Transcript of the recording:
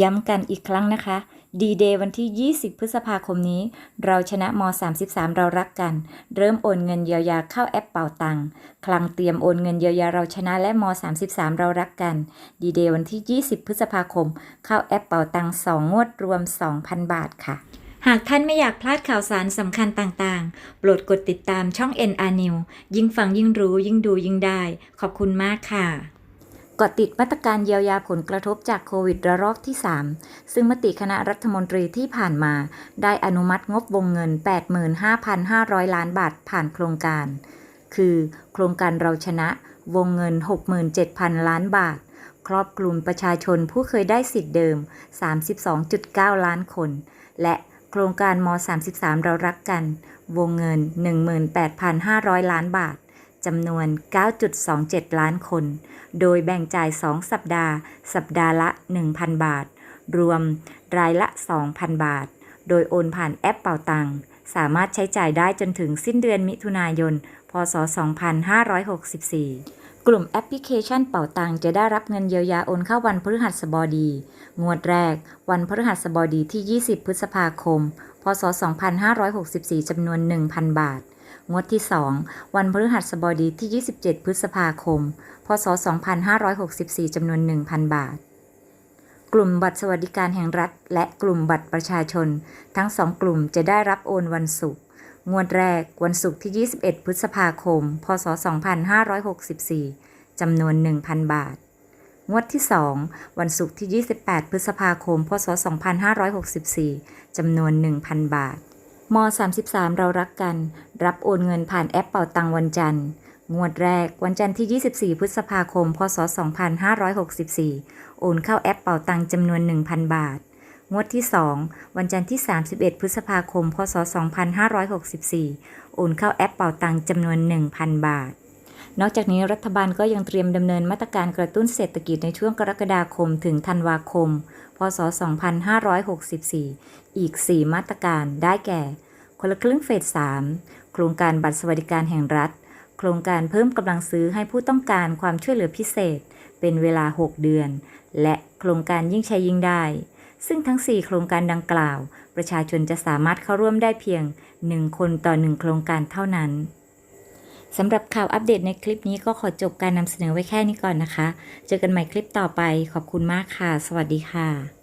ย้ำกันอีกครั้งนะคะ ดีเดย์วันที่ 20 พฤษภาคมนี้ เราชนะม 33 เรารักกัน เริ่มโอนเงินเยียวยาเข้าแอปเป่าตังค์คลังเตรียมโอนเงินเยียวยาเราชนะและม 33 เรารักกัน ดีเดย์วันที่ 20 พฤษภาคม เข้าแอปเป่าตังค์2งวดรวม 2,000 บาทค่ะ หากท่านไม่อยากพลาดข่าวสารสำคัญต่างๆ โปรดกดติดตามช่อง NR New ยิ่งฟังยิ่งรู้ยิ่งดูยิ่งได้ ขอบคุณมากค่ะ กาะติดมาตรการเยียวยาผลกระทบจากโควิดระลอกที่ 3 ซึ่งมติคณะรัฐมนตรีที่ผ่านมา ได้อนุมัติงบวงเงิน 85,500 ล้านบาทผ่านโครงการ คือ โครงการเราชนะวงเงิน 67,000 ล้านบาท ครอบคลุมประชาชนผู้เคยได้สิทธิ์เดิม 32.9 ล้านคน และโครงการม 33 เรารักกัน วงเงิน 18,500 ล้านบาท จำนวน 9.27 ล้านคน โดยแบ่งจ่าย 2 สัปดาห์ สัปดาห์ละ 1,000 บาท รวมรายละ 2,000 บาท โดยโอนผ่านแอปเป่าตัง สามารถใช้จ่ายได้จนถึงสิ้นเดือนมิถุนายน พศ 2564กลุ่มแอปพลิเคชันเป่าตังจะได้รับเงินเยียวยาโอนเข้าวันพฤหัสบดี งวดแรก วันพฤหัสบดีที่ 20 พฤษภาคม พศ 2564 จำนวน 1,000 บาท งวดที่ 2 วันพฤหัสบดีที่ 27 พฤษภาคม พศ 2564 จำนวน 1,000 บาท กลุ่มบัตรสวัสดิการแห่งรัฐ และกลุ่มบัตรประชาชน ทั้งสองกลุ่มจะได้รับโอนวันศุกร์ งวดแรกวันศุกร์ที่ 21 พฤษภาคม พศ 2564 จำนวน 1,000 บาท งวดที่ 2 วันศุกร์ที่ 28 พฤษภาคม พศ 2564 จำนวน 1,000 บาท ม 33 เรารักกัน รับโอนเงินผ่านแอปเป่าตังวันจันทร์ งวดแรกวันจันทร์ที่ 24 พฤษภาคม พศ 2564 โอนเข้าแอปเป่าตังจำนวน 1,000 บาท งวดที่ 2 วันจันทร์ที่ 31 พฤษภาคม พศ 2564 โอนเข้าแอปเป่าตังจำนวน 1,000 บาท นอกจากนี้รัฐบาลก็ยังเตรียมดำเนินมาตรการกระตุ้นเศรษฐกิจในช่วงกรกฎาคมถึงธันวาคม พศ 2564 อีก 4 มาตรการได้แก่ คนละครึ่งเฟส 3 โครงการบัตรสวัสดิการแห่งรัฐ โครงการเพิ่มกำลังซื้อให้ผู้ต้องการความช่วยเหลือพิเศษ เป็นเวลา 6 เดือน และโครงการยิ่งใช้ยิ่งได้ ซึ่งทั้ง 4 โครงการดังกล่าว ประชาชนจะสามารถเข้าร่วมได้เพียง 1 คนต่อ 1 โครงการเท่านั้น สำหรับข่าวอัปเดตในคลิปนี้ก็ขอจบการนำเสนอไว้แค่นี้ก่อนนะคะ เจอกันใหม่คลิปต่อไปขอบคุณมากค่ะ สวัสดีค่ะ